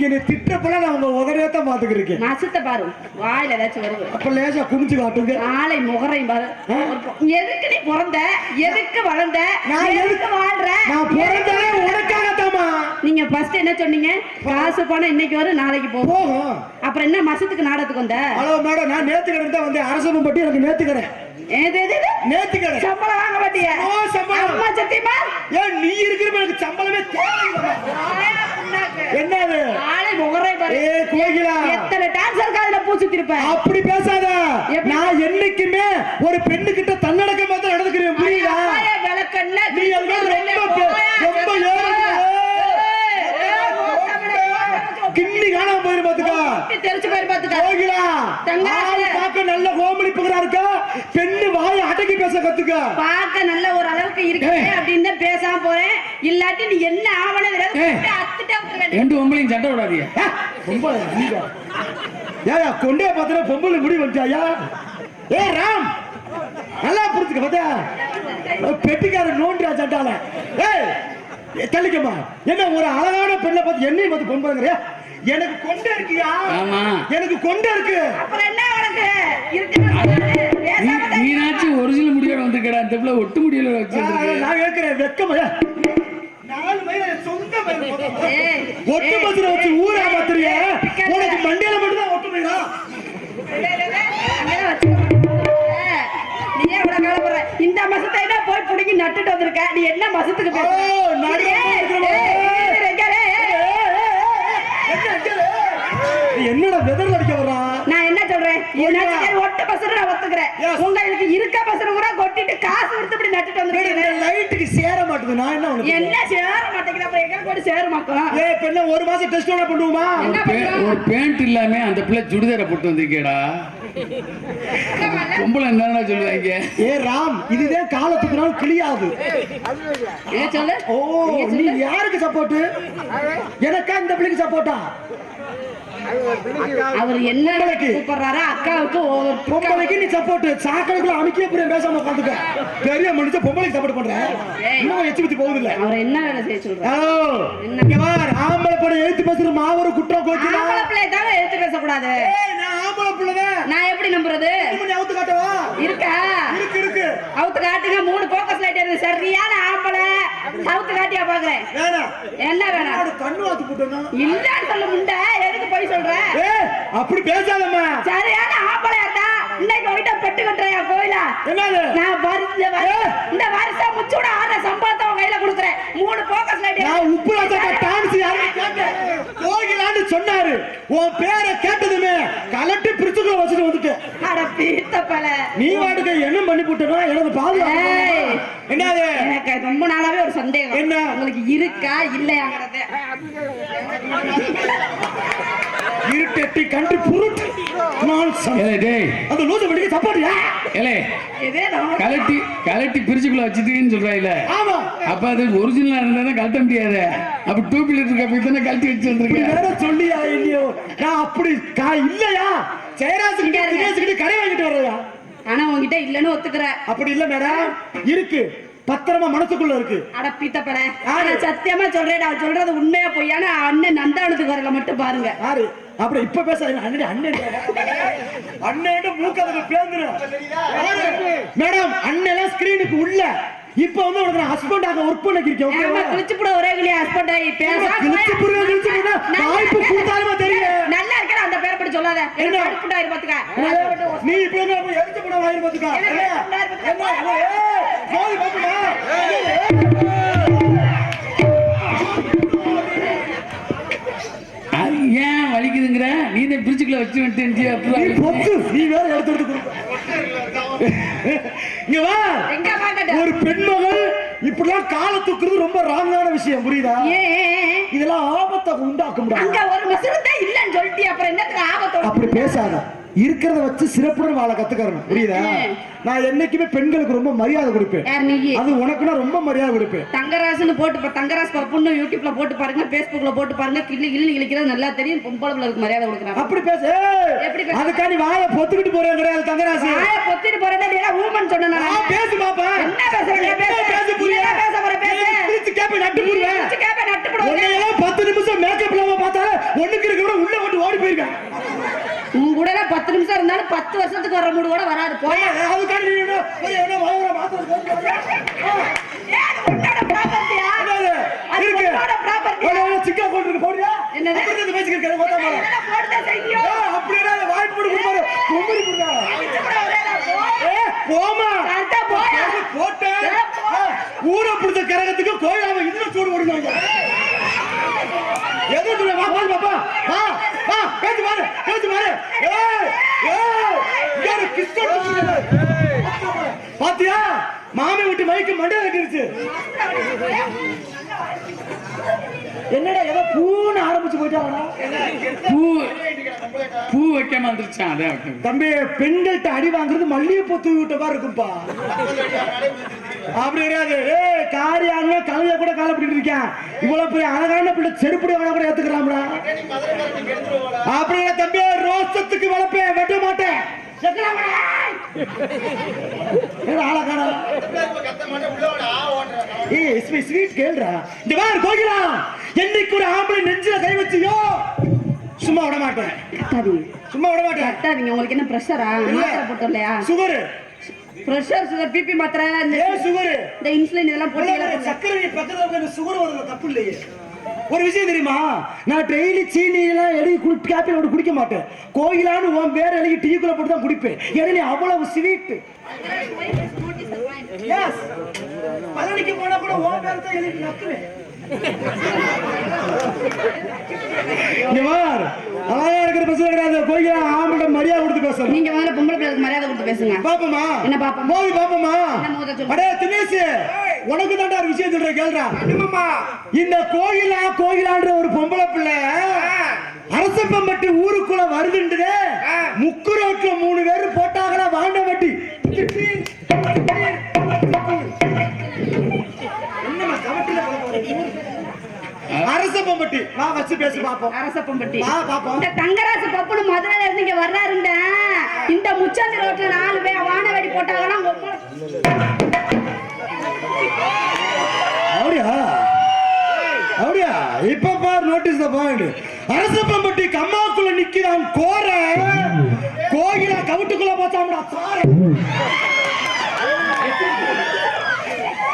நீங்க என்ன திட்டப்பெல்லாம் நான் உங்க பாத்துக்கிருக்கேன் பாரு. வாயில ஏதாச்சும் வருது. அப்ப லேசா குனிஞ்சு காட்டுங்க. ஆளை முகரையும் பாரு. எதுக்கு நீ பிறந்த? எதுக்கு வளர்ந்த? நான் எதுக்கு வாழ்ற? நான் பிறந்ததே உனக்காகத்தாமா நீங்க ஃபர்ஸ்ட் என்ன சொன்னீங்க? காசு பணம் இன்னைக்கு வரும் நாளைக்கு போகும். அப்புறம் என்ன மசத்துக்கு நாடகத்துக்கு வந்த? ஹலோ மேடம் நான் நேத்து கடை தான் வந்தேன் பட்டி எனக்கு நேத்து கடை? நேத்து கடை சம்பளம் வாங்க மாட்டியா? சம்பளம். அம்மா சத்தியமா? ஏன் நீ இருக்கிற எனக்கு சம்பளமே தேவையில்லை. என்னது? ஆளை முகரை பாரு. ஏ கோகிலா. எத்தனை டான்சர் காதுல பூச்சி இருப்ப அப்படி பேசாத? நான் என்னைக்குமே ஒரு பெண்ணு கிட்ட தன்னடக்க மாத்திரம் நடந்துக்கிறேன் புரியுதா? விளக்கண்ண நீ அது ரொம்ப பே- ரொம்ப. கிண்ணி காணாம போயிரு பாத்துக்கா. தெரிச்சு போய் பாத்துக்க. கோகிலா. ஆள் பார்க்க நல்ல கோமளி புகரா இருக்கா? பெண்ணு வாயை அடக்கி பேச கத்துக்க. பார்க்க நல்ல ஒரு அளவுக்கு இருக்கு. அப்படின்னு பேசாம போறேன். இல்லாட்டி நீ என்ன ஆவணம். ரெண்டு பொம்பளையும் சண்டை விடாதீங்க. நீங்க. ஏயா கொண்டே பாத்திர பொம்பளை முடி வந்துட்டாயா ஏ ராம். நல்லா புரிஞ்சுக்க பாத்தியா பெட்டிக்காரன் நோண்டியா சட்டால ஏய் தள்ளிக்கம்மா. என்ன ஒரு அழகான பெண்ணை பார்த்து என்னையும் பார்த்து பொம்பளைங்கிறியா? எனக்கு கொண்டே இருக்கியா? ஆமா. எனக்கு கொண்டே இருக்கு. அப்புறம் என்ன உனக்கு? தான் நீனாச்சும் ஒரிஜினல் முடியோட வந்திருக்கடா இந்த பிள்ளை ஒட்டு முடியல நான் கேட்கிறேன் வெக்கமா ஒட்டு வச்சு ஊரா பாத்துறிய. உனக்கு மண்டையில மட்டும் தான் ஒட்டு கவலைப்படுற? இந்த மசத்தை தான் போய் புடுங்கி நட்டுட்டு வந்திருக்க நீ என்ன மசத்துக்கு என்னடா வெதர்ல அடிக்க வர்றா நான் என்ன சொல்றேன் என்னாச்சும் ஒட்டு பசங்க நான் ஒத்துக்கிறேன். உங்களுக்கு இருக்க பசங்க கூட கொட்டிட்டு காசு கொடுத்து இப்படி நட்டுட்டு வந்திருக்கீங்க லைட்டுக்கு சேர மாட்டுது நான் என்ன சேர மாட்டேங்குது அப்புறம் எங்க கூட சேருமாக்கும் ஏ இப்ப என்ன ஒரு மாசம் டெஸ்ட் பண்ணுவோமா? ஒரு பேண்ட் இல்லாம அந்த பிள்ளை சுடிதாரை போட்டு வந்திருக்கேடா. பொம்பளை என்னடா சொல்லுவாங்க? ஏ ராம் இதுதான் காலத்துக்கு நாள் கிளியாது சொல்லு? ஓ நீ. யாருக்கு சப்போர்ட் எனக்கா இந்த பிள்ளைக்கு சப்போர்ட்டா அவர் என்ன. கூப்பிடுறாரா? அக்காவுக்கு பொம்பளைக்கு நீ சப்போர்ட் சாக்கடைக்குள்ள அமைக்கே புரிய பேசாம உட்காந்துக்க. பெரிய மனுஷன் பொம்பளைக்கு சப்போர்ட் பண்ற. இன்னும் எச்சு போகுது இல்ல அவர் என்ன வேலை செய்ய சொல்றாரு? ஆம்பளை படம் எழுத்து பேசுற மாவரும் குற்றம் ஆம்பளை பிள்ளைய தவிர எடுத்து பேசக்கூடாது. நான் எப்படி நம்புறது? அவுத்து காட்டவா? இருக்கா? இருக்கு இருக்கு. அவுத்து காட்டுங்க மூணு போக்கஸ் லைட் இருக்கு சரியான ஆம்பளை. அவுத்து காட்டியா பாக்குறேன். என்ன வேணாம் கண்ணு வாத்து போட்டோம்னா? இல்லன்னு சொல்ல முண்டை. எதுக்கு போய் சொல்ற? அப்படி பேசாதம்மா. சரியான ஆம்பளையா இருந்தா இன்னைக்கு உங்ககிட்ட பெட்டு கட்டுறையா கோயிலா. என்னது? நான் இந்த வருஷம் முச்சூட ஆடுற சம்பளத்தை உன் கையில கொடுக்குறேன். மூணு போக்கஸ் லைட் நான் உப்பு டான்ஸ் யாரும் கோகிலான்னு சொன்னாரு. உன் பேரை கேட்டதுமே கலட்டி பிரிச்சுக்குள்ள வச்சுட்டு வந்துட்டேன் அட பீத்த பல. நீ வாட்டுக்கு என்ன பண்ணி போட்டனா எனக்கு பாதுகாப்பு ஏய். என்னது? எனக்கு ரொம்ப நாளாவே ஒரு சந்தேகம். என்ன? உங்களுக்கு இருக்கா இல்லையாங்கிறது. இருட்டெட்டி கண்டு புருட்டு. அந்த லூசு படிக்க சப்போர்ட்டியா ஏலே. கலட்டி கலட்டி பிரிச்சுக்குள்ள வச்சுட்டீங்கன்னு சொல்றாயில. ஆமா. அப்ப அது ஒரிஜினலா இருந்தா கழட்ட முடியாது. அப்ப டூ வீலர் கப்பி தானே கழட்டி வச்சு இப்படி வந்திருக்கேன் வேற சொல்லியா இல்லையோ? நான் அப்படி கா இல்லையா? ஜெயராஜ் கிட்ட கடை வாங்கிட்டு உங்ககிட்ட இல்லன்னு ஒத்துக்கிற அப்படி இல்ல மேடம். இருக்கு. பத்திரமா மனசுக்குள்ள இருக்கு. அட பீத்தப்பட? ஆனா சத்தியமா சொல்றேன். நான் சொல்றது உண்மையா பொய்யானா அண்ணன் நந்தானத்துக்கு வரல மட்டும் பாருங்க. யாரு? அப்புறம் இப்ப பேச அண்ணன் அண்ணன். அண்ணன் மூக்கதுக்கு பேந்துரும் மேடம் அண்ணன் ஸ்கிரீனுக்கு உள்ள. இப்ப வந்து உனக்கு நான் ஹஸ்பண்ட் ஆக ஒர்க் பண்ணிக்கிறேன் ஏமா ஓகேவா கிழிச்சு போட ஒரே கிளியா ஹஸ்பண்ட் ஆகி பேச கிழிச்சு புடுங்க, கிழிச்சு புடுங்க. வாய்ப்பு கொடுத்தாலுமா தெரியும். நல்லா படி சொல்லாத. என்ன? அடிப்புண்டாயிரு பாத்துக்க. நீ இப்ப என்ன போய் வாங்கி என்ன? ஏன் வலிக்குதுங்கிற? நீ தான் பிரிச்சுக்குள்ள வச்சு வந்துட்டு நீ வேற எடுத்து. இங்க வா. ஒரு பெண்மகள் இப்படிலாம் காலை தூக்குறது ரொம்ப ராங்கான விஷயம் புரியுதா? இதெல்லாம் ஆபத்தை உண்டாக்க முடியாது அங்க ஒரு மசூர் தான் இல்லன்னு சொல்லிட்டு அப்புறம் என்னத்துக்கு ஆபத்தோட அப்படி பேசாத. இருக்கிறத வச்சு சிறப்புடன் வாழ கத்துக்கறணும். புரியுதா? நான் என்னைக்குமே பெண்களுக்கு ரொம்ப மரியாதை கொடுப்பேன். அது உனக்குன்னா ரொம்ப மரியாதை கொடுப்பேன். தங்கராசுன்னு போட்டு பா- தங்கராசு பப்புன்னு யூடியூப்ல போட்டு பாருங்க பேஸ்புக்ல போட்டு பாருங்க கிள்ளி கிள்ளி கிழிக்கிறது நல்லா தெரியும். பொம்பளை பிள்ளைக்கு மரியாதை கொடுக்குறாங்க. அப்படி பேச. எப்படி? அதுக்காண்டி வாயை பொத்துக்கிட்டு போறேன் கிடையாது தங்கராசி? வாய பொத்திட்டு போறதா ஊமன் சொன்ன பேசு பாப்பா என்ன பேசுறீங்க? பேசு. பேச புரியா என்ன பேச போற? பேசு. பிரிச்சு கேப்ப நட்டு புரிவேன் கேப்ப நட்டு உன்னையெல்லாம் பத்து நிமிஷம் மேக்கப் இல்லாம பார்த்தாலே ஒண்ணுக்கு இருக்க விட உள்ள விட்டு ஓடி போயிருக்கேன் கூட பத்து நிமிஷம் இருந்தாலும் பத்து வருஷத்துக்கு வர மூடு கூட வராது. போய் போட்டு ஊரை பிடிச்ச கரகத்துக்கு கோயிலாம இதுல சூடு போடுவாங்க எது சொல்ல வா பாரு பாப்பா வா. வா பேச்சு பாரு பேச்சு பாரு ஏய் ஏய் இங்க ஒரு கிறிஸ்டன் குத்துறாரு. பாத்தியா? மாமி விட்டு மைக்கு மண்டை கட்டிருச்சு என்னடா ஏதோ பூன்னு ஆரம்பிச்சு போயிட்டாங்களா பூ பூ வைக்காம வந்துருச்சான் அதே தம்பி பெண்கள்கிட்ட அடி வாங்குறது மல்லிகைப்பூ தூவி விட்ட மாதிரி இருக்கும்பா. அப்படி கிடையாது. ஏய் காரியாங்க கலைய கூட கால பிடிட்டு இருக்கேன். இவ்வளவு பெரிய அழகான பிள்ளை செருப்படி வேணா கூட ஏத்துக்கிறாம்டா அப்படி தம்பி ரோசத்துக்கு வளர்ப்பேன் வெட்ட மாட்டேன். என்னைக்கு ஒரு ஆம்பளை நெஞ்சில கை வச்சியோ? சும்மா விட மாட்டேன். சும்மா விட மாட்டேன். உங்களுக்கு என்ன ப்ரெஷரா போட்டோம் இல்லையா? சுகரு ப்ரெஷர் சுகர் பிபி மாத்திரை இந்த ஏன் சுகரு இந்த இன்சுலின் இதெல்லாம் போட்டு சக்கரை பக்கத்துல சுகர் வருது தப்பு இல்லையே. ஒரு விஷயம் தெரியுமா? நான் டெய்லி சீனி எல்லாம் எழுதி குடி கேப்பில் குடிக்க மாட்டேன். கோயிலான்னு உன் பேர் எழுதி டீக்குள்ள போட்டு தான் குடிப்பேன். ஏன்னா நீ அவ்வளவு ஸ்வீட் பழனிக்கு போனா கூட உன் பேர் தான் எழுதி நக்குவேன். அழகா இருக்கிற பிரச்சனை கிடையாது கோயிலா ஆம்பளை மரியாதை கொடுத்து பேசணும். நீங்க முதல்ல பொம்பளை பிள்ளைக்கு மரியாதை கொடுத்து பேசுங்க. பாப்பமா? என்ன பாப்போம்? மோதி பாப்பமா? அடே தினேஷ் உனக்கு ஒரு விஷயம் சொல்றேன் கேளுடா. இந்த கோயிலா கோயிலான்ற ஒரு பொம்பளை பிள்ளை அரசப்பம்பட்டி ஊருக்குள்ள வருதுன்றதே முக்கு ரோட்ல மூணு பேர் போட்டாங்களா வாண்ட வட்டி அரசப்பம்பட்டி வா வச்சு பேசி பாப்போம் அரசப்பம்பட்டி வா பாப்போம் இந்த தங்கராசு பப்புனு மதுரையில இருந்து இங்க வர்றாருண்ட. இந்த முச்சந்தி ரோட்ல நாலு பேர் வான வெடி போட்டாங்கன்னா அப்படியா? அப்படியா? இப்ப பார் நோட்டீஸ் த பாயிண்ட் அரசப்பம்பட்டி கம்மாக்குள்ள நிக்கிறான். கோர. கோயில கவுட்டுக்குள்ள பார்த்தாம்டா சார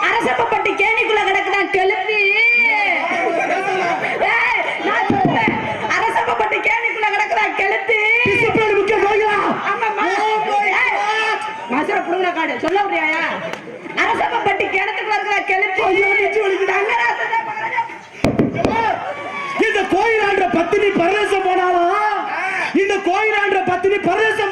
அரசப்பம்பட்டி கேணிக்குள்ள கிடக்குதான் கெளுத்தி ஏய், நான் சொல்றேன் அரசப்பம்பட்டி கேணிக்குள்ள கிடக்குதான் கெளுத்தி டிசிப்ளின் முக்கிய கோயிலா ஆமா, மா- ஏய், காடு சொல்ல முடியாயா அரசப்பம்பட்டி கிணத்துக்குள்ள இருக்கிற பக்கத்துல. இந்த கோயிலான்ற பத்தினி பரதேசம் போனாலா இந்த கோயிலான்ற பத்தினி பரதேசம்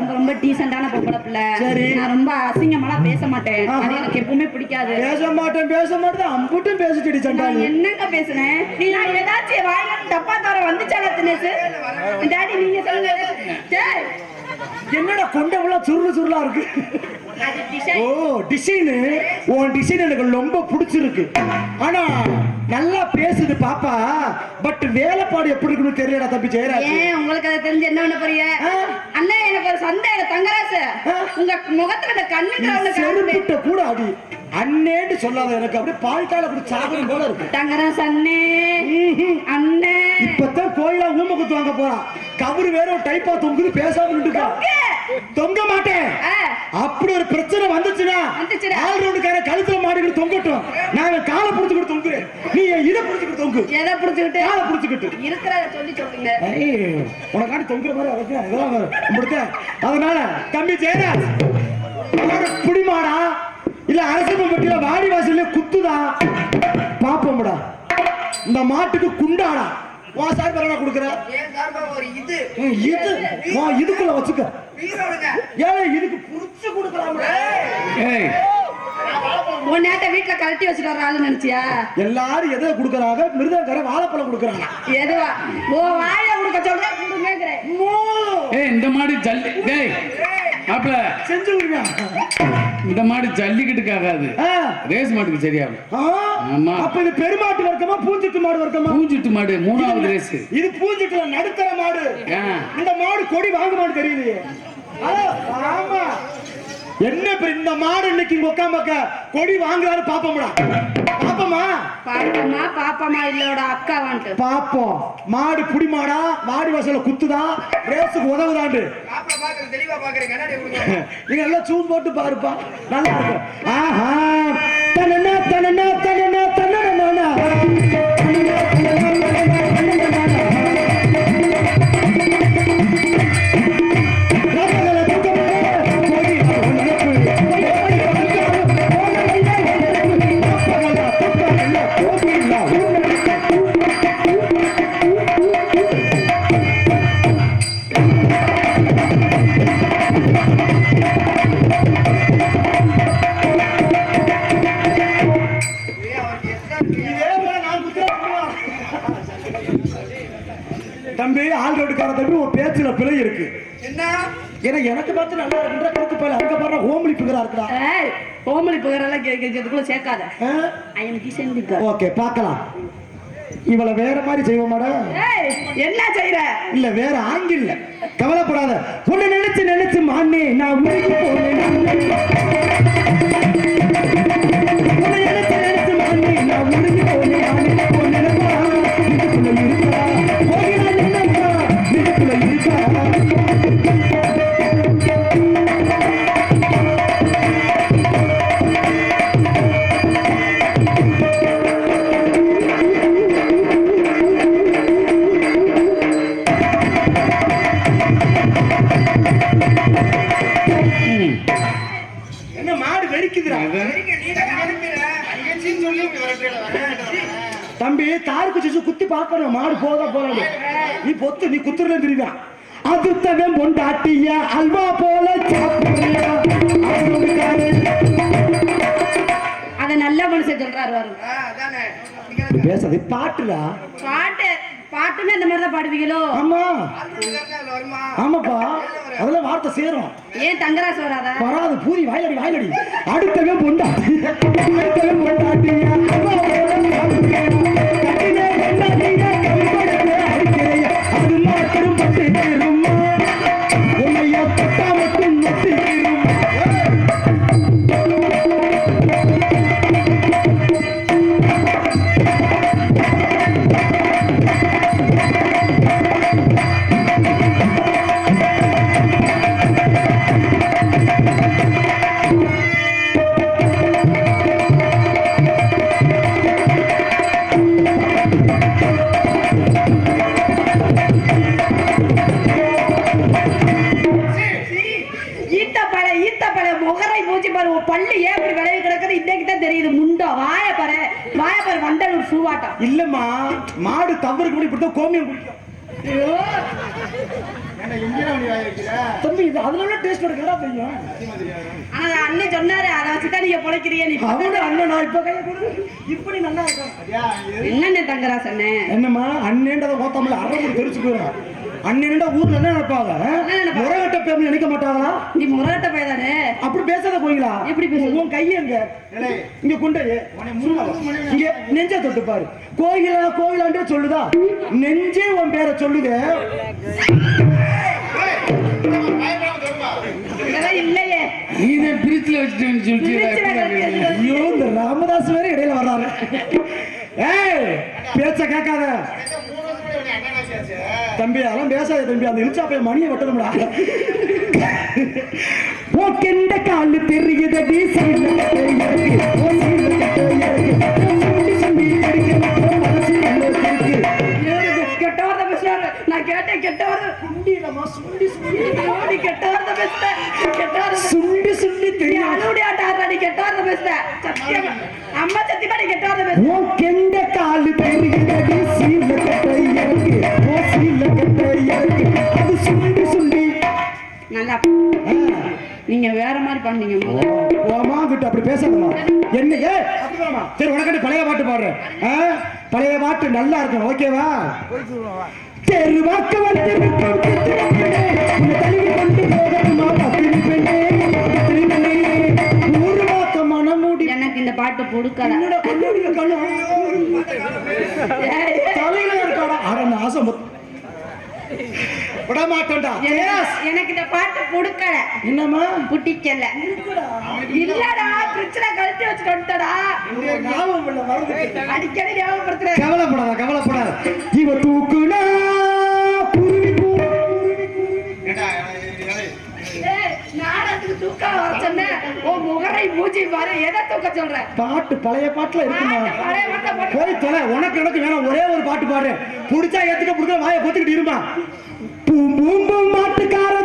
ரொம்ப ரொம்ப டீசென்டான பொம்பளை பிள்ளை. சரி. நான் ரொம்ப அசிங்கமெல்லாம் பேச மாட்டேன். அது எனக்கு எப்பவுமே பிடிக்காது. பேச மாட்டேன் பேச மாட்டேன் அம்புட்டும் பேசிட்டு சண்டாளி என்னங்க பேசுனேன்? நீ நான் ஏதாச்சும் வாயில தப்பா தர வந்துச்சால தினேஷ்? டாடி நீங்க சொல்லுங்க. என்னடா கொண்டவளா சுருளு சுருளா இருக்கு? ஓ டிசைனு உன் டிசைன் எனக்கு ரொம்ப பிடிச்சிருக்கு. ஆனா நல்லா பேசுது பாப்பா. பட் வேலைப்பாடு எப்படி இருக்குன்னு தெரியலடா தம்பி ஜெயராஜ். ஏன் உங்களுக்கு அதை தெரிஞ்சு என்ன பண்ண போறீங்க? அண்ணா எனக்கு ஒரு சந்தேகம் தங்கராசு? உங்க முகத்துல ஒண்ணு காணுமே. செருப்பிட்ட கூட அடி. அண்ணேன்னு சொல்லாத எனக்கு அப்படியே பால்கால அப்படி சாகணும் போல இருக்கு. தங்கராசு அண்ணே. அண்ணே. இப்பதான் கோயிலா ஊம குத்து வாங்க போறான் கபரு வேற ஒரு டைப்பா தொங்குது பேசாம நின்றுக்கா. தொங்க மாட்டேன். அப்படி ஒரு பிரச்சனை வந்துச்சுன்னா? ஆள் ரவுண்டுக்கார கழுத்துல மாடிக்கிட்டு தொங்கட்டும். நான் என் காலை புடிச்சுக்கிட்டு தொங்குறேன். நீ இதை புடிச்சுக்கிட்டு தொங்கு. எதை புடிச்சுக்கிட்டு காலை புடிச்சுக்கிட்டு இருக்கிறத சொல்லி சொல்லுங்க உனக்காண்டி தொங்குற மாதிரி இதெல்லாம் வரும். இப்படித்தான். அதனால தம்பி ஜெயராஜ் புடிமாடா? இல்ல அரசப்பம் பட்டியில வாடி வாசல்ல குத்துதா? பாப்போம்டா. இந்த மாட்டுக்கு குண்டாடா. உன் சார் பரவா கொடுக்குற? சார்பா இது. இது. உன் இதுக்குள்ள வச்சுக்க. ஏய் இதுக்கு புடிச்சு கொடுக்கலாம்டா. ஏய். உன் நேட்ட வீட்டுல கழட்டி வச்சுட்டு வர ஆளு நினைச்சியா? எல்லாரும் எதை கொடுக்கறாங்க? மிருதங்கர வாழைப்பழம் கொடுக்கறாங்க. எதுவா? ஓ வாய கொடுக்க அம்மோ! ஏய் இந்த மாடு ஜல்லி டேய் மாப்பிள. செஞ்சு விடுங்க இந்த மாடு ஜல்லிக்கட்டுக்கு ஆகாது ரேஸ் மாட்டுக்கு சரியாகும்? ஆமா. அப்ப இது பெருமாட்டு வர்க்கமா பூஞ்சிட்டு மாடு வர்க்கமா? பூஞ்சிட்டு மாடு மூணாவது ரேஸ். இது பூஞ்சிட்டுல நடுத்தர மாடு. இந்த மாடு கொடி வாங்க மாடு தெரியுது. ஆமா. என்ன இப்ப இந்த மாடு இன்னைக்கு இங்க உட்காமக்க கொடி வாங்குறாரு பாப்போம்டா. பாப்போமா? பாப்பமா பாப்பமா இல்லோட அக்கா வந்துட்டு. பாப்போம். மாடு புடி மாடா மாடு வாசல குத்துதா? ரேஸுக்கு உதவுதாண்டு. தெளிவா பாக்குறேன் நீங்க எல்லாம் சூம் போட்டு பாருப்பா. நல்லா இருக்கும் ஆஹா. தனனா தனனா தனனா தனனா தம்பி உன் பேச்சுல பிழை இருக்கு. என்ன? ஏன்னா எனக்கு பார்த்து நல்லா இருக்குன்ற கருத்து போல. அங்க பாரு ஹோம்லி பிகரா இருக்கா ஏய் ஓமலி புகரெல்லாம் கேட்கறதுக்குள்ள சேர்க்காத. எம் கிஷன் ஓகே பார்க்கலாம். இவளை வேற மாதிரி செய்வோமாடா என்ன செய்யற இல்ல வேற ஆங்கிள் கவலைப்படாத. உன்னை நினைச்சு நினைச்சு மானே நான் உனக்கு போனேன். மாடு போதா போறாது நீ பொத்து நீ குத்துறல தெரியுதா? அதுத்தவன் பொண்டாட்டிய அல்வா போல. அத நல்ல மனுஷன் சொல்றாரு வரும் பேசாது பாட்டுடா. பாட்டு பாட்டுமே இந்த மாதிரி தான் பாடுவீங்களோ? ஆமா. ஆமாப்பா. அதெல்லாம் வார்த்தை சேரும். ஏன் தங்கராசு வராத? வராது பூரி வாயிலடி வாயிலடி அடுத்தவன் பொண்டாட்டி அடுத்தவன் பொண்டாட்டிய. பல்லு ஏன் இப்படி விளைவி கிடக்குது? இன்னைக்கு தான் தெரியுது. முண்டோ வாய பாரு. வாய பாரு வண்டலூர் சூவாட்டம் இல்லம்மா மாடு தவறுக்கு முன்னாடி இப்படித்தான் கோமியம் குடிக்கும். தம்பி இது அதுல உள்ள டேஸ்ட் என்ன தெரியும்? ஆனா அண்ணன் சொன்னாரு அதை வச்சுதான் நீங்க பொழைக்கிறீங்க. நீ அவனோட அண்ணன் நான் இப்ப கையை கொடு இப்படி நல்லா இருக்கும் என்னண்ணே தங்கராசு அண்ணே? என்னம்மா அண்ணேன்றத ஓத்தாமல அரைமுறை தெரிச்சு போயிடும் அண்ணன்டா ஊர்ல என்ன நினைப்பாங்க நினைப்பாங்க? முறகட்ட பேர்னு நினைக்க மாட்டாங்களா? நீ முரட்ட பையதானே அப்படி பேசாத போய்ங்களா? எப்படி பேசுறது? உன் கையை எங்க? இங்க கொண்டு. இங்க நெஞ்ச தொட்டு பாரு. கோயிலா கோயிலாண்டே சொல்லுதா? நெஞ்சே உன் பேரை சொல்லுது. இல்லையே. நீ தான் பிரிச்சுல வச்சுட்டேன்னு பிரிச்சுல சொல்லிட்டு. கிடக்கு. ஐயோ இந்த ராமதாஸ் வேற இடையில வர்றாரு. ஏய் பேச்ச கேட்காத. தம்பி அதெல்லாம் பேசாத தம்பி அந்த இழுச்சா போய் மணியை வெட்டணும்டா. உனக்கெந்த காலு தெரியுதடி ஓ சுண்டி சுண்டி. அடிக்க உன் மனசு உள்ள இருக்கு ஏறுது, கெட்ட வார்த்தை பேசுறாரு நான் கேட்டேன் கெட்ட வார்த்தை சுண்டிடமா சுண்டி சுண்டி நல்லா. நீங்க வேற மாதிரி பண்ணீங்க. போமா கிட்ட அப்படி பேசாதமா என்ன ஏ சரி உனக்கு பழைய பாட்டு பாடுறேன்? பழைய பாட்டு நல்லா இருக்கும் ஓகேவா? தெருவாக்க வந்து தழுவி கொண்டு போகணுமா பத்திரி பெண்ணே? பத்திரி பெண்ணே. ஊருவாக்க மனமூடி எனக்கு இந்த பாட்டு ஏய், தலையில இருக்காடா? அட நாசம். விட மாட்டேன்டா எனக்கு- எனக்கு இந்த பாட்டு புடுக்கல. என்னம்மா? புட்டிக்கல இல்லடா பிரச்சனை கழட்டி இல்ல மறந்துட்டேன். அடிக்கடி ஞாபகப்படுத்துறேன். கவலைப்படாத கவலைப்படாத. இவ தூக்குனா ஏய், நாடகத்துக்கு தூக்கம் வர சொன்னேன் உன் முகரை மூஞ்சி பாரு எதை தூக்க சொல்ற? பாட்டு பழைய பாட்டுல இருக்குமா? போய் தொலை உனக்கு எனக்கு வேணாம் ஒரே ஒரு பாட்டு பாடு புடிச்சா ஏத்துக்க புடிச்சா வாயை பொத்துக்கிட்டு இருமா. பூம் பூம் பூம் மாட்டுக்கார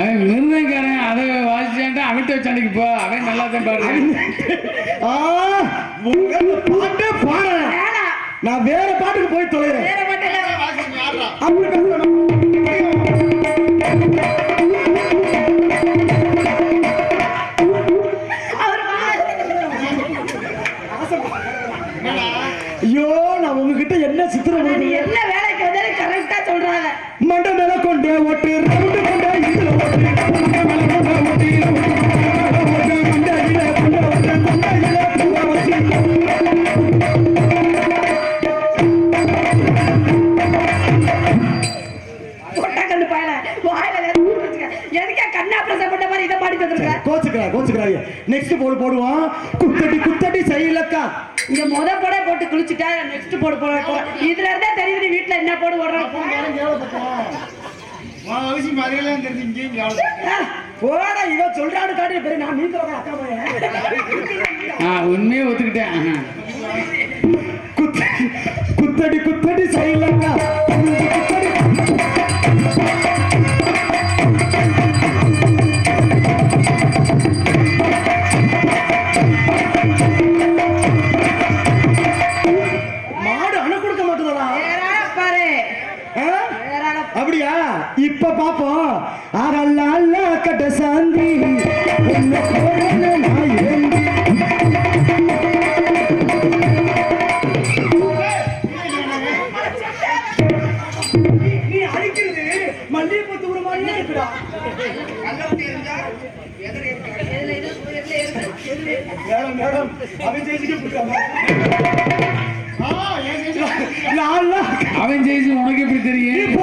அவன் மிருதங்காரன் அதை வாசிச்சான்டா அவன்கிட்ட வச்சாண்டிக்கு போ அவன் நல்லா தான் பாடுறான் பாட்டே பாடுறேன். நான் வேற பாட்டுக்கு போய் தொலைறேன். பயல வாயில. எதுக்கே கண்ணா பிரசவம் பண்ண மாதிரி இதை பாடிட்டு வந்திருக்க? கோச்சுக்கிறா கோச்சுக்கிறாங்க நெக்ஸ்ட் போடு போடுவான். குத்தடி குத்தடி செய்யலக்கா இங்க முத போட போட்டு குளிச்சுட்டா நெக்ஸ்ட் போடு போட போட. இதுல இருந்தே தெரியுது நீ வீட்டுல என்ன போடு அவ்வளவு. போடா இவன் சொல்றான்னு காட்டி பெரிய நான் நீங்க அக்கா உண்மையே ஒத்துக்கிட்டேன். குத்தடி குத்தடி செய்யலக்கா அப்படியா? இப்ப பாப்போம். அதல்ல அல்ல கட்ட சாந்தி. உன்னை நான் மேடம் மேடம் அவன்? நான் அவன் ஜெயிச்சு உனக்கு எப்படி தெரியும்?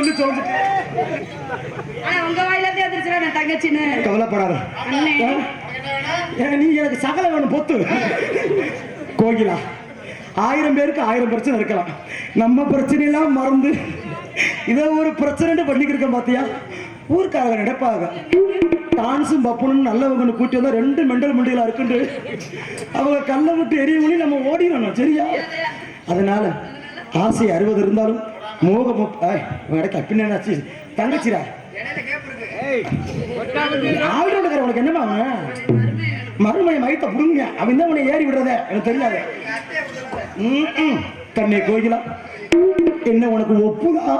விஷயத்த சொல்லி. ஆனா உங்க வாயில இருந்து வந்துருச்சுடா நான் தங்கச்சின்னு. கவலைப்படாத. நீ எனக்கு சகல வேணும் பொத்து. கோகிலா ஆயிரம் பேருக்கு ஆயிரம் பிரச்சனை இருக்கலாம். நம்ம பிரச்சனையெல்லாம் மறந்து இதை ஒரு பிரச்சனை பண்ணிக்கிருக்கோம் பாத்தியா? ஊர்க்காரங்க நினைப்பாங்க. டான்ஸும் பப்பனும் நல்லவங்கன்னு கூட்டி வந்தா ரெண்டு மெண்டல் மண்டிகளா இருக்குண்டு. அவங்க கல்லை விட்டு எரிய மணி நம்ம ஓடிடணும் சரியா? அதனால ஆசை அறுபது இருந்தாலும் மோகம் இடக்க பின்னாச்சு தங்கச்சிரா ஆல்ரவுண்டர் உனக்கு என்னமா மறுமணி மயத்தை புடுங்க அவன் தான் உன்னை ஏறி விடுறத? எனக்கு தெரியாது. கண்ணே கோகிலா என்ன உனக்கு ஒப்புதா.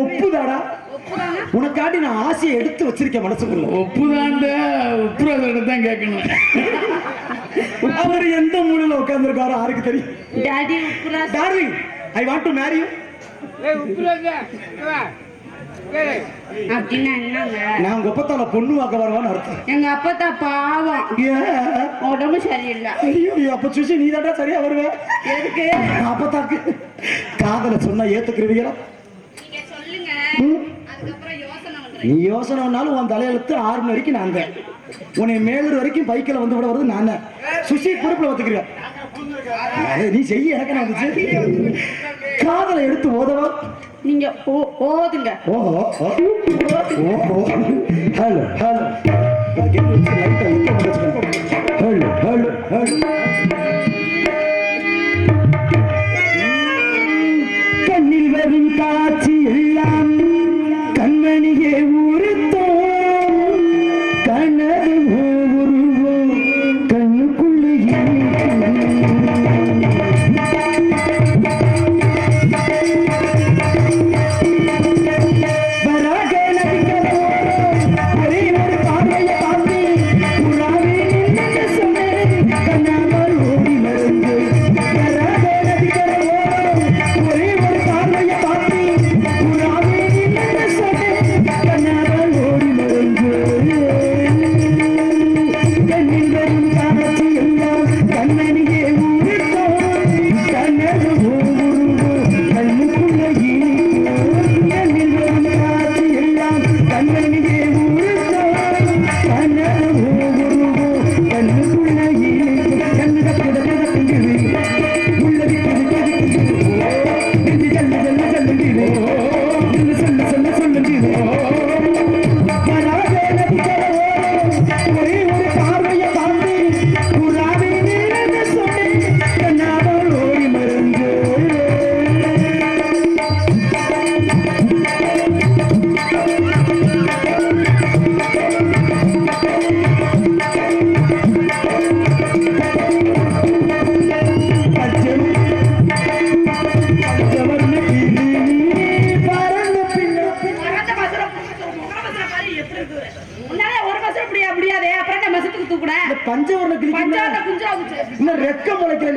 ஒப்புதாடா? உனக்காண்டி நான் ஆசையை எடுத்து வச்சிருக்கேன் மனசுக்குள்ள. ஒப்புதாண்ட? உப்புரதோட தான் கேட்கணும். அவர் எந்த மூலையில உட்கார்ந்துருக்காரோ யாருக்கு தெரியும். Daddy உப்புரா darling I want to marry you அப்படின்னா என்னங்க? நான் உங்க ஒப்பத்தால பொண்ணு வாக்க வரவான்னு அர்த்தம். எங்க அப்பத்தா பாவம். உடம்பு சரியில்லை. ஐயோ அப்ப சுசி நீ தாண்டா சரியா வருவ? எதுக்கு? அப்பத்தாக்கு காதல சொன்னா ஏத்துக்கிறீங்களா? நீங்க சொல்லுங்க. நீ யோசனை பண்ணாலும் உன் தலையெழுத்து ஆறு மணி வரைக்கும் நான் உன்னை மேலூர் வரைக்கும் பைக்கில் வந்து விட வருது நான் சுசி பொறுப்புல ஒத்துக்கிறேன் நீ செய்ய எனக்கு நான் வந்துச்சு? காதலை எடுத்து ஓதவா? நீங்க ஓதுங்க. ஓஹோ ஓஹோ hello hello. Hello hello hello.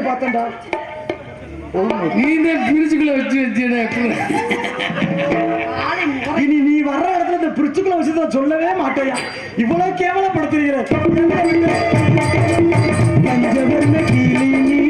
பார்த்தேன்டா. நீ தான் பிரிச்சுக்குள்ள வச்சு வச்சுடா இனி நீ வர்ற இடத்துல இந்த பிரிச்சுக்குள்ள விஷயத்த சொல்லவே மாட்டேயா? இவ்வளவு கேவலப்படுத்துறீங்க பஞ்சவர்ண கிளி